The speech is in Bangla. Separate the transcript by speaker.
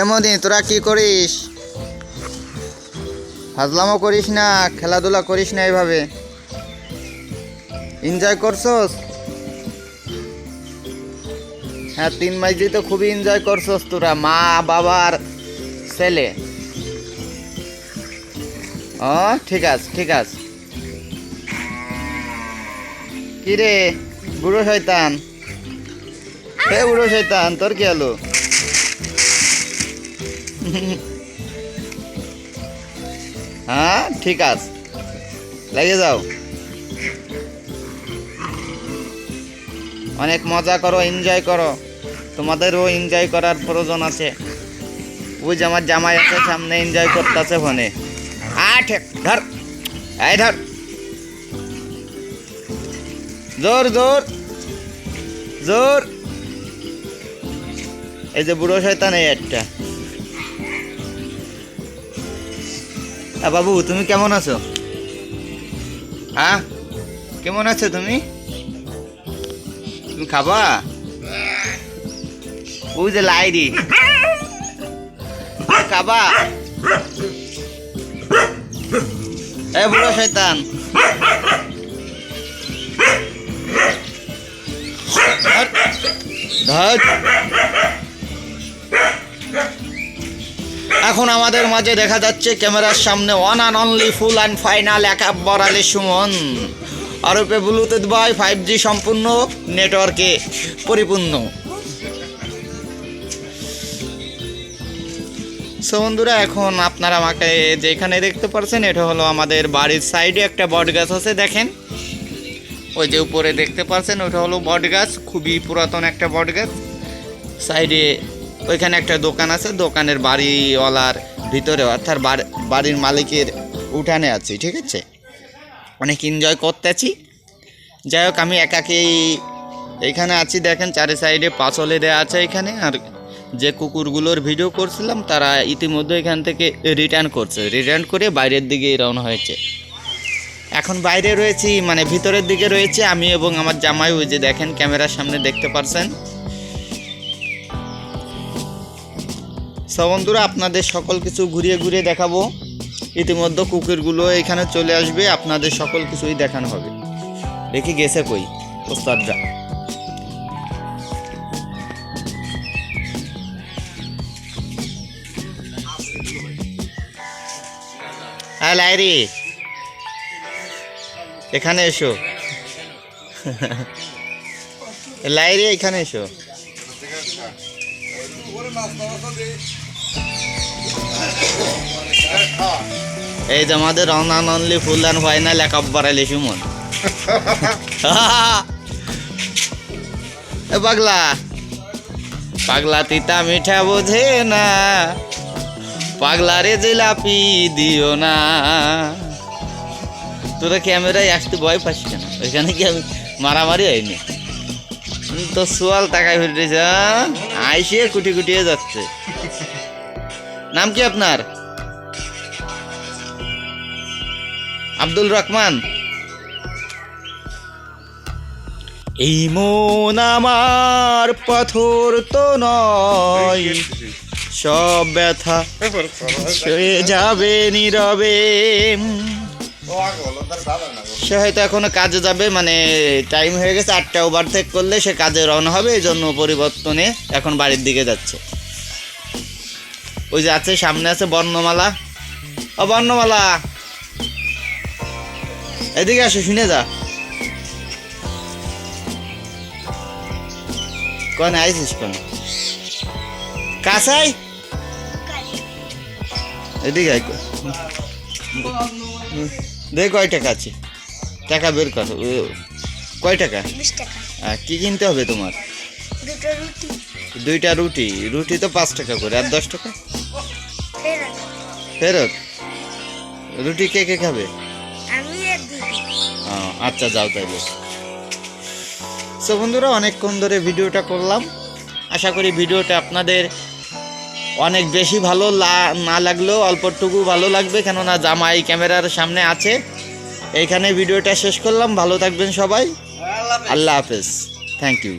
Speaker 1: এমনি তোরা কি করিস? ফাজলামো করিস না, খেলাধুলা করিস না এইভাবে। এনজয় করছস? হ্যাঁ তিন দিয়ে তো খুবই এনজয় করছস তোরা, মা বাবার ছেলে। ও, ঠিক আছে ঠিক আছে। কি রে বুড়ো শয়তান? হে বুড়ো শয়তান, তোর কি হলো? হ্যাঁ ঠিক আছে। লেগে যাও। অনেক মজা করো এনজয় করো। তোমাদেরও এনজয় করার প্রয়োজন আছে। ওই যে আমার জামাই আছে, সামনে এনজয় করতেছে ফোনে ধর। এই ধর। জোর জোর। জোর। এই যে বুড়ো শয়তান, এই একটা। বাবু, তুমি কেমন আছো? হ্যাঁ? কেমন আছো তুমি? তুমি খাবা? ওই যে লাইরি। খাবা? এ, বুড়ো শয়তান। ধর। ধর। এখন আমাদের মাঝে দেখা যাচ্ছে ক্যামেরার সামনে one and only full and final Ekabbar Ali Suman. আরোপে Bluetooth by five G সম্পূর্ণ নেটওয়ার্কে পরিপূর্ণ। সো বন্ধুরা, এখন আপনারা আমাকে যেখানে দেখতে পাচ্ছেন এটা হলো আমাদের বাড়ির সাইডে একটা বট গাছ আছে, দেখেন। ওই যে উপরে দেখতে পাচ্ছেন ওটা হলো বট গাছ, খুবই পুরাতন একটা বট গাছ। সাইডে ওইখানে একটা দোকান আছে, দোকানের বাড়িওয়ালার ভিতরে অর্থাৎ বাড়ির মালিকের উঠানে আছি, ঠিক আছে? অনেক এনজয় করতেছি। যাই হোক, আমি একাকেই এইখানে আছি, দেখেন চারি সাইডে পাঁচলে দেওয়া আছে এখানে, আর যে কুকুরগুলোর ভিডিও করছিলাম, তারা ইতিমধ্যে এখান থেকে রিটার্ন করছে। রিটার্ন করে বাইরের দিকে রওনা হয়েছে। এখন বাইরে রয়েছি মানে ভিতরের দিকে রয়েছে, আমি এবং আমার জামাই, ওই যে দেখেন, ক্যামেরার সামনে দেখতে পারছেন। সব বন্ধুরা, আপনাদের সকল কিছু ঘুরিয়ে ঘুরিয়ে দেখাবো। ইতিমধ্যে কুকুরগুলো এখানে চলে আসবে, আপনাদের সকল কিছুই দেখানো হবে। দেখি গেছে কই? ওস্তাদরা। হ্যাঁ লাইরি। এখানে এসো। লাইরি, এখানে এসো। এই যে আমাদের one and only full and final Ekabbar Ali Suman. পাগলা। পাগলা তিতা মিঠা বোঝে না। পাগলা রে জিলাপি দিও না। তোরা ক্যামেরায় আসতে ভয় পাস কেন? ওইখানে কি আমি মারামারি হয়নি? তো সোয়াল টাকায় ফিরেছে আইসে কুটি কুটিয়ে যাচ্ছে। নাম কি আপনার? আব্দুল রহমান। এই মন আমার পাথর তো নয়। সব ব্যথা সয়ে যাবে নীরবে। সে হয়তো এখনও কাজে যাবে মানে টাইম হয়ে গেছে আটটা ওভারটেক করলে সে কাজে রওনা হবে এই জন্য পরিবর্তনে এখন বাড়ির দিকে যাচ্ছে। ওই যে আছে সামনে আছে বর্ণমালা। ও বর্ণমালা। এদিকে আসো শুনে যা। কনে আইসিস কোন? কাসাই এদিকে আই। দে কয় টাকা আছে। টাকা বের করো। কয় টাকা? কি কিনতে হবে তোমার? দুইটা রুটি। রুটি তো পাঁচ টাকা করে। আর দশ টাকা? ফেরত। রুটি কে কে খাবে?
Speaker 2: আমি আর দিদি।
Speaker 1: ও, আচ্ছা যাও তাইলে। সো বন্ধুরা অনেকক্ষণ ধরে ভিডিওটা করলাম। আশা করি ভিডিওটা আপনাদের অনেক বেশি ভালো লা- না লাগলেও অল্পটুকু ভালো লাগবে কেননা জামাই ক্যামেরার সামনে আছে। এইখানে ভিডিওটা শেষ করলাম। ভালো থাকবেন সবাই। আল্লাহ হাফেজ। Thank you